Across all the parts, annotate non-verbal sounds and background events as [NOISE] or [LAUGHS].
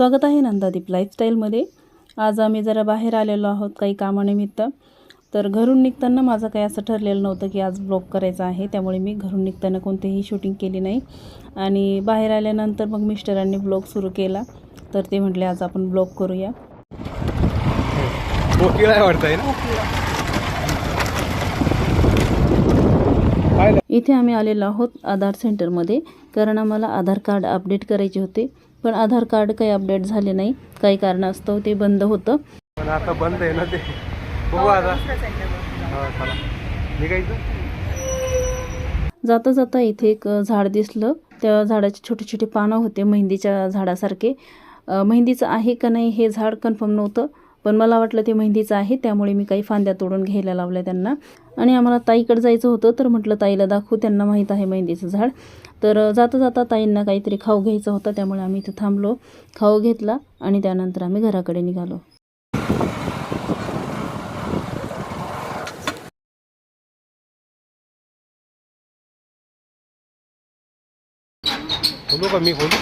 स्वागत आहे नंदादीप लाईफस्टाईलमध्ये आज आम्ही जरा बाहेर आलेलो आहोत काही कामानिमित्त. तर घरून निघताना माझं काही असं ठरलेलं नव्हतं की आज ब्लॉग करायचा आहे त्यामुळे मी घरून निघताना कोणतीही शूटिंग केली नाही. आणि बाहेर आल्यानंतर मग मिस्टरांनी ब्लॉग सुरू केला. तर ते म्हटले आज आपण ब्लॉग करूया. इथे आम्ही आलेलो आहोत आधार सेंटरमध्ये कारण आम्हाला आधार कार्ड अपडेट करायचे होते. पण आधार कार्ड काही अपडेट झाले नाही. काही कारणास्तव ते बंद होतं. पण आता बंद आहे ना ते. बघू आता. हा चला. निघायचं? जाता जाता इथे एक झाड दिसलं. त्या झाडाचे छोटे छोटे पानं होते मेहंदीच्या झाडासारखे. मेहंदीचं आहे का नाही हे झाड कन्फर्म नव्हतं. पण मला वाटलं ते मेहंदीचं आहे त्यामुळे मी काही फांद्या तोडून घ्यायला लावल्या त्यांना. आणि आम्हाला ताईकडे जायचं होतं तर म्हटलं ताईला दाखवू त्यांना माहीत आहे मेहंदीचं झाड. तर जाता जाता ताईंना काहीतरी खाऊ घ्यायचं होतं त्यामुळे आम्ही इथं थांबलो. खाऊ घेतला आणि त्यानंतर आम्ही घराकडे निघालो. का मी बोलू?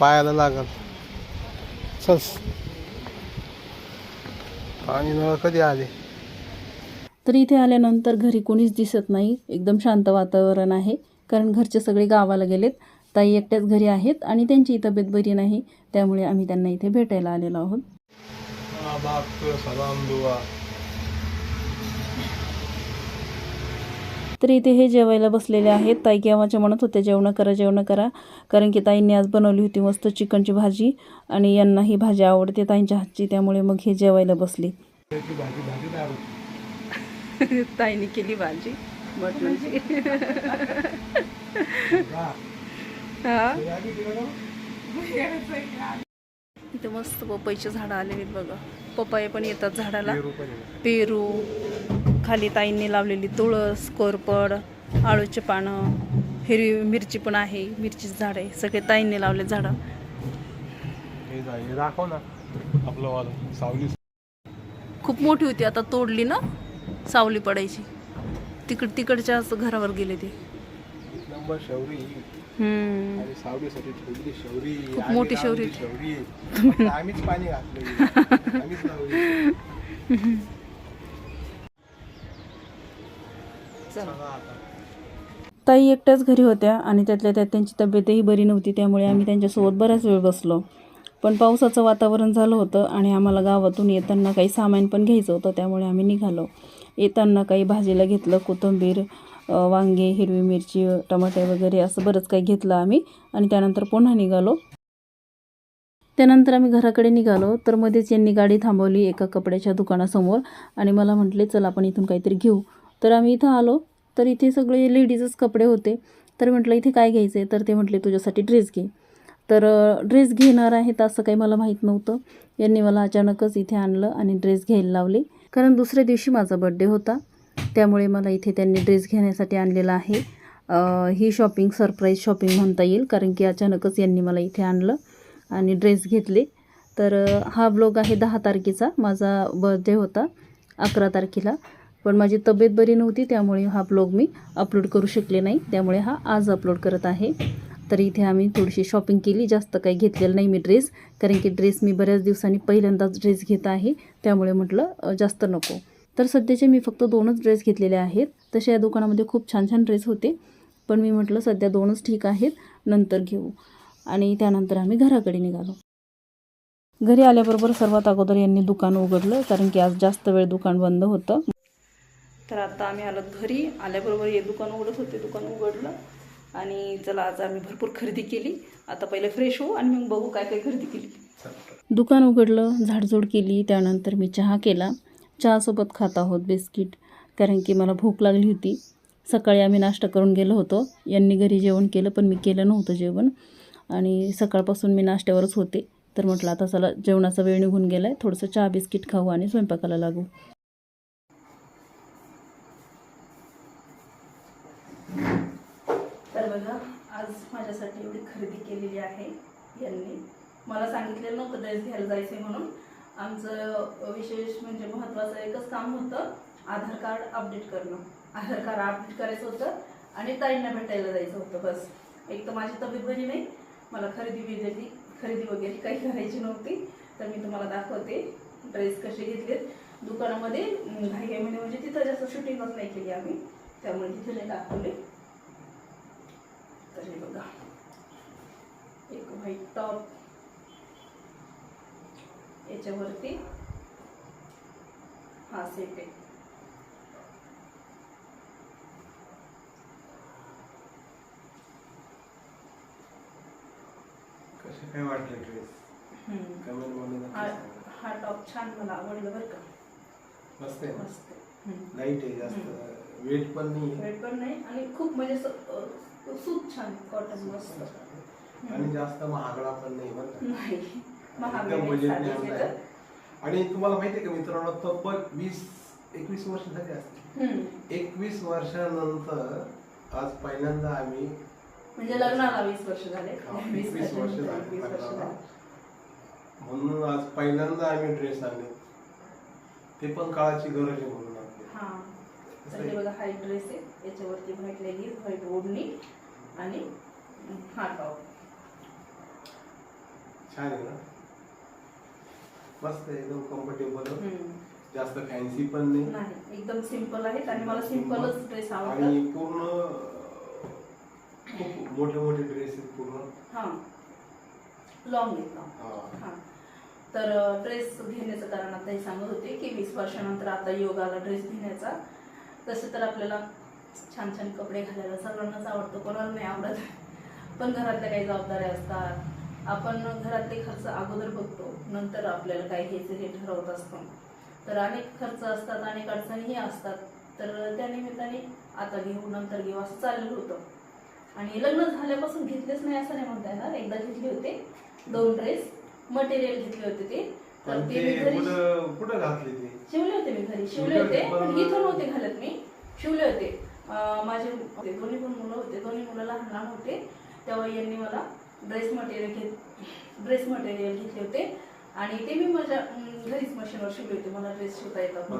पायाला लागल. चल. पाणी नळ कधी आले? तर इथे आल्यानंतर घरी कोणीच दिसत नाही. एकदम शांत वातावरण आहे. कारण घरचे सगळे गावाला गेलेत. ताई एकट्याच घरी आहेत आणि त्यांची तब्येत बरी नाही. त्यामुळे आम्ही त्यांना इथे भेटायला आलेलो आहोत. तर इथे हे जेवायला बसलेले आहेत. ताई केव्हाच्या म्हणत होते जेवणं करा जेवणं करा. कारण की ताईंनी आज बनवली होती मस्त चिकनची भाजी आणि यांना ही भाजी आवडते ताईंच्या हातची. त्यामुळे मग हे जेवायला बसले. ताईने केली भाजी मटणाची. इथे मस्त पपईचे झाडं आलेली आहेत बघा. पपई पण येतात झाडाला. पेरू खाली ताईंनी लावलेली तुळस कोरपड आळूचे पानं हिरवी मिरची पण आहे मिरचीचं झाड आहे. सगळे ताईंनी लावले झाडं. हे हे दाखव ना. आपलं खूप मोठी होती आता तोडली ना? सावली पडायची. तिकड तिकडच्याच घरावर गेले ते. हम्म. आणि सावलीसाठी ठेवली शौरी खूप मोठी शौरी. शौरी. [LAUGHS] आम्हीच पाणी घातलं आम्हीच लावली चला आता. ताई एकट्याच घरी होत्या आणि त्यातल्या त्यात त्यांची तब्येतही बरी नव्हती त्यामुळे आम्ही त्यांच्यासोबत बराच वेळ बसलो. पण पावसाचं वातावरण झालं होतं आणि आम्हाला गावातून येताना काही सामान पण घ्यायचं होतं त्यामुळे आम्ही निघालो. येताना काही भाजीला घेतलं कोथिंबीर वांगे हिरवी मिरची टमाटे वगैरे असं बरंच काही घेतलं आम्ही आणि त्यानंतर पुन्हा निघालो. त्यानंतर आम्ही घराकडे निघालो. तर मध्येच यांनी गाडी थांबवली एका कपड्याच्या दुकानासमोर आणि मला म्हटले चल आपण इथून काहीतरी घेऊ. तर आम्ही इथं आलो. तर इथे सगळे लेडीजच कपडे होते. तर म्हटलं इथे काय घ्यायचं आहे तर ते म्हटले तुझ्यासाठी ड्रेस घे. तर ड्रेस घेणार आहेत असं काही मला माहीत नव्हतं. यांनी मला अचानकच इथे आणलं आणि ड्रेस घ्यायला लावले. कारण दुसऱ्या दिवशी माझा बड्डे होता. त्यामुळे मला इथे त्यांनी ड्रेस घेण्यासाठी आणलेला आहे. ही शॉपिंग सरप्राईज शॉपिंग म्हणता येईल कारण की अचानकच यांनी मला इथे आणलं आणि ड्रेस घेतले. तर हा ब्लॉग आहे दहा तारखेचा. माझा बर्थडे होता अकरा तारखेला. पण माझी तब्येत बरी नव्हती त्यामुळे हा ब्लॉग मी अपलोड करू शकले नाही. त्यामुळे हा आज अपलोड करत आहे. तर इथे आम्ही थोडीशी शॉपिंग केली. जास्त काही घेतलेलं नाही मी ड्रेस कारण की ड्रेस मी बऱ्याच दिवसांनी पहिल्यांदाच ड्रेस घेत आहे. त्यामुळे म्हटलं जास्त नको. तर सध्याचे मी फक्त दोनच ड्रेस घेतलेले आहेत. तसे या दुकानामध्ये खूप छान छान ड्रेस होते. पण मी म्हटलं सध्या दोनच ठीक आहेत. नंतर घेऊ. आणि त्यानंतर आम्ही घराकडे निघालो. घरी आल्याबरोबर सर्वात अगोदर यांनी दुकान उघडलं कारण की आज जास्त वेळ दुकान बंद होतं. तर आता आम्ही आलो घरी. आल्याबरोबर हे दुकान उघडत होते. दुकान उघडलं. आणि चला आज आम्ही भरपूर खरेदी केली. आता पहिले फ्रेश होऊ आणि मग बघू काय काय खरेदी केली. दुकान उघडलं झाडझूड केली त्यानंतर मी चहा केला. चहासोबत खात आहोत बिस्किट कारण की मला भूक लागली होती. सकाळी आम्ही नाश्ता करून गेलो होतो. यांनी घरी जेवण केलं पण मी केलं नव्हतं जेवण. आणि सकाळपासून मी नाश्त्यावरच होते. तर म्हटलं आता चला जेवणाचा वेळ निघून गेला आहे थोडंसं चहा बिस्किट खाऊ आणि स्वयंपाकाला लागू. तर बघा आज माझ्यासाठी एवढी खरेदी केलेली आहे यांनी. मला सांगितलेलं नव्हतं ड्रेस घ्यायला जायचं म्हणून. आमचं विशेष म्हणजे महत्त्वाचं एकच काम होतं आधार कार्ड अपडेट करणं. आधार कार्ड अपडेट करायचं होतं आणि ताईंना भेटायला जायचं होतं बस. एक तर माझी तब्येत बरी नाही मला खरेदी वगैरे खरेदी वगैरे काही करायची नव्हती तर मी तुम्हाला दाखवते ड्रेस कसे घेतलेत. दुकानामध्ये घाई घाई म्हणजे तिथं जास्त शूटिंगच नाही केली आम्ही त्यामुळे तिथे नाही दाखवले. तर हे बघा. एक व्हाईट टॉप. याच्यावरती हा सेट आहे. कसे काय वाटले ड्रेस हा. हा टॉप छान मला आवडलं बरं का. मस्त आहे मस्त आहे. लाइट आहे जास्त. वेट पण नाही आहे. वेट पण नाही आणि खूप म्हणजे अं, सूत छान कॉटन मस्त. आणि जास्त महागडा पण नाही बरं. आणि तुम्हाला माहिती आहे का मित्रांनो तब्बल वीस एकवीस वर्ष झाली हम्म. एकवीस वर्षानंतर आज पहिल्यांदा आम्ही म्हणजे लग्नाला वीस वर्ष झाले. वीस 21 वर्ष वर्षानंतर झाले 21 वर्ष लग्नाला. झाले. म्हणून आज पहिल्यांदा आम्ही ड्रेस आणले. ते पण काळाची गरज आहे म्हणून आपली हा असं तर हे. बघा हा ड्रेस आहे. याच्यावरती व्हाईट लेगीज व्हाईट ओढणी आणि हा टॉप छान आहे ना? मस्त एकदम कम्फर्टेबल. जास्त फॅन्सी पण नाही. एकदम सिंपल आहेत आणि मला सिम्पलच ड्रेस आवडतात. आणि पूर्ण खूप मोठे मोठे ड्रेस आहेत पूर्ण. हा. लॉंग आहेत लॉंग हा. तर ड्रेस घेण्याचं कारण आता हे सांगत होते की वीस वर्षानंतर आता योग आला ड्रेस घेण्याचा तसं तर आपल्याला छान छान कपडे घालायला सर्वांनाच आवडतं कोणाला नाही आवडत. पण घरातल्या काही जबाबदाऱ्या असतात. आपण घरातले खर्च अगोदर बघतो नंतर आपल्याला काय घ्यायचं हे ठरवत असतो. तर अनेक खर्च असतात अनेक अडचणीही असतात. तर त्या निमित्ताने आता घेऊ नंतर घेऊ असं चाललेलं होतं. आणि लग्न झाल्यापासून घेतलेच नाही असं नाही म्हणता येणार. एकदा घेतले होते दोन ड्रेस मटेरियल घेतले होते ते. तर ते कुठं घातले ते? शिवले होते मी घरी. शिवले होते पण- पण इथं नव्हते घालत मी. शिवले होते. माझे दोन्ही पण मुलं होते. दोन्ही मुलं लहान लहान होते. तेव्हा यांनी मला ड्रेस मटेरियल घेत ड्रेस मटेरियल घेतले होते. आणि ते मी माझ्या घरीच मशीनवर शिवले होते. मला ड्रेस शिवता येतात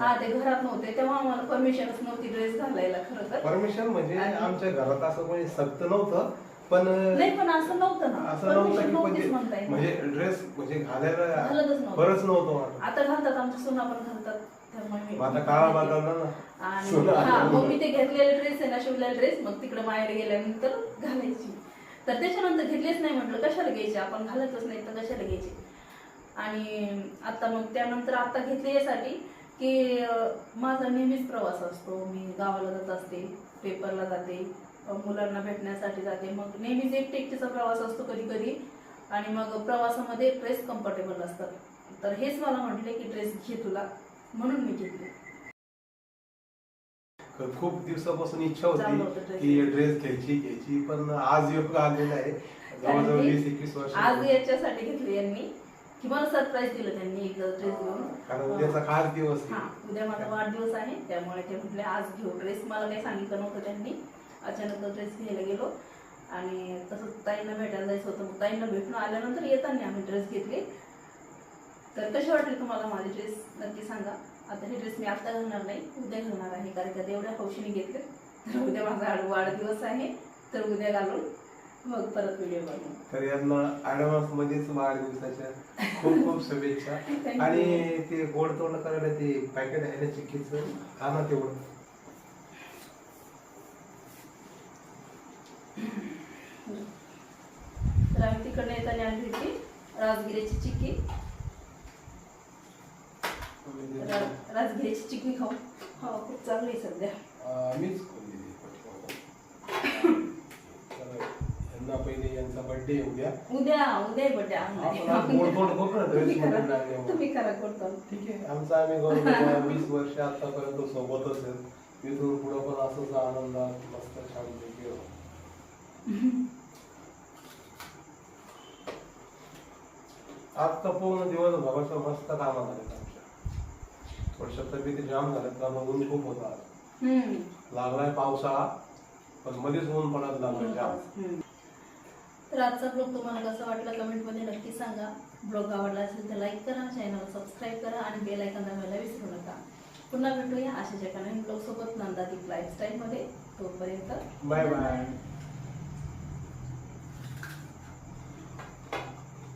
हा ते घरात नव्हते. तेव्हा आम्हाला परमिशनच नव्हती ड्रेस घालायला खरं तर. परमिशन म्हणजे आमच्या घरात असं कोणी सक्त नव्हतं. पण नाही पण असं नव्हतं ना. असं नव्हतं परमिशन की नव्हतीच म्हणता म्हणजे येत. म्हणजे ड्रेस म्हणजे घालायला घालतच नव्हतं. बरंच नव्हतं वाटत. आता घालतात आमच्या सुना पण घालतात त्यामुळे मी मग आता काळा बदलला ना. आणि सुना हा आल्या मग मी ते घेतलेले ड्रेस आहे ना शिवलेला ड्रेस मग तिकडे माहेर गेल्यानंतर घालायची. तर त्याच्यानंतर घेतलेच नाही म्हटलं कशाला घ्यायचे? आपण घालतच नाही तर कशाला घ्यायचे? आणि आता मग त्यानंतर आता घेतले यासाठी की अं, माझा नेहमीच प्रवास असतो. मी गावाला जात असते पेपरला जाते. मुलांना भेटण्यासाठी जाते. मग नेहमीच एकटे एकटीचा प्रवास असतो कधी कधी आणि मग प्रवासामध्ये ड्रेस कम्फर्टेबल असतात. तर हेच मला म्हटले की ड्रेस घे तुला. म्हणून मी घेतले. खूप दिवसापासून इच्छा होती की ड्रेस घ्यायची घ्यायची. पण आज योग आलेला आहे. जवळजवळ वीस एकवीस वर्ष आज याच्यासाठी घेतले यांनी. की मला सरप्राईज दिलं त्यांनी एक ड्रेस घेऊन. कारण उद्याचा खास दिवस हा. उद्या माझा वाढदिवस आहे. त्यामुळे ते म्हटले आज घेऊ. ड्रेस मला काही सांगितलं नव्हतं त्यांनी. अचानक ड्रेस घ्यायला गेलो. आणि तसंच ताईंना भेटायला जायचं होतं. मग ताईंना भेटून आल्यानंतर येताना आम्ही ड्रेस घेतले. तर कसे वाटले तुम्हाला माझे ड्रेस नक्की सांगा. आता हे ड्रेस मी आता घालणार नाही उद्या घालणार आहे. कारण का ते एवढ्या हौशीने घेतले. तर उद्या माझा वाढदिवस आहे. तर उद्या घालून मग परत व्हिडिओ बनवू तर यांना ऍडव्हान्स मध्येच वाढदिवसाच्या खूप खूप शुभेच्छा. [LAUGHS] आणि ते गोड तोंड करायला ते पॅकेट आहे ना चिक्कीचं? आणा तेवढं तर आम्ही तिकडनं येताना आणली होती राजगिऱ्याची चिक्की. रा- राजगिऱ्याची चिक्की खाऊ. हो खूप चांगली आहे सध्या. मीच यांना पहिले यांचा बर्थडे उद्या. उद्या उद्या बड्डे आपण गोड तोंड करू ना ड्रेस तुम्ही मध्ये करा लागल्यामुळे. तुम्ही करा करतो ठीक आहे आमचा आम्ही वीस वर्ष आतापर्यंत सोबतच आहेत. इथून पुढं पण असंच आनंदात मस्त छान आज तर पूर्ण दिवस भराचं मस्त कामं आमच्या. थोडशा तब्येती जाम झाल्यात कारण ऊन खूप होता आज. लागलाय पावसाळा पण मध्येच ऊन पडायला लागलं जाम. तर आजचा ब्लॉग तुम्हाला कसा वाटला कमेंटमध्ये नक्की सांगा. ब्लॉग आवडला असेल तर लाईक करा चॅनल सबस्क्राईब करा आणि बेल ऐकन दाबायला विसरू नका. पुन्हा भेटूया अशाच एका नवीन ब्लॉग सोबत नंदादीप लाईफस्टाईलमध्ये तोपर्यंत बाय बाय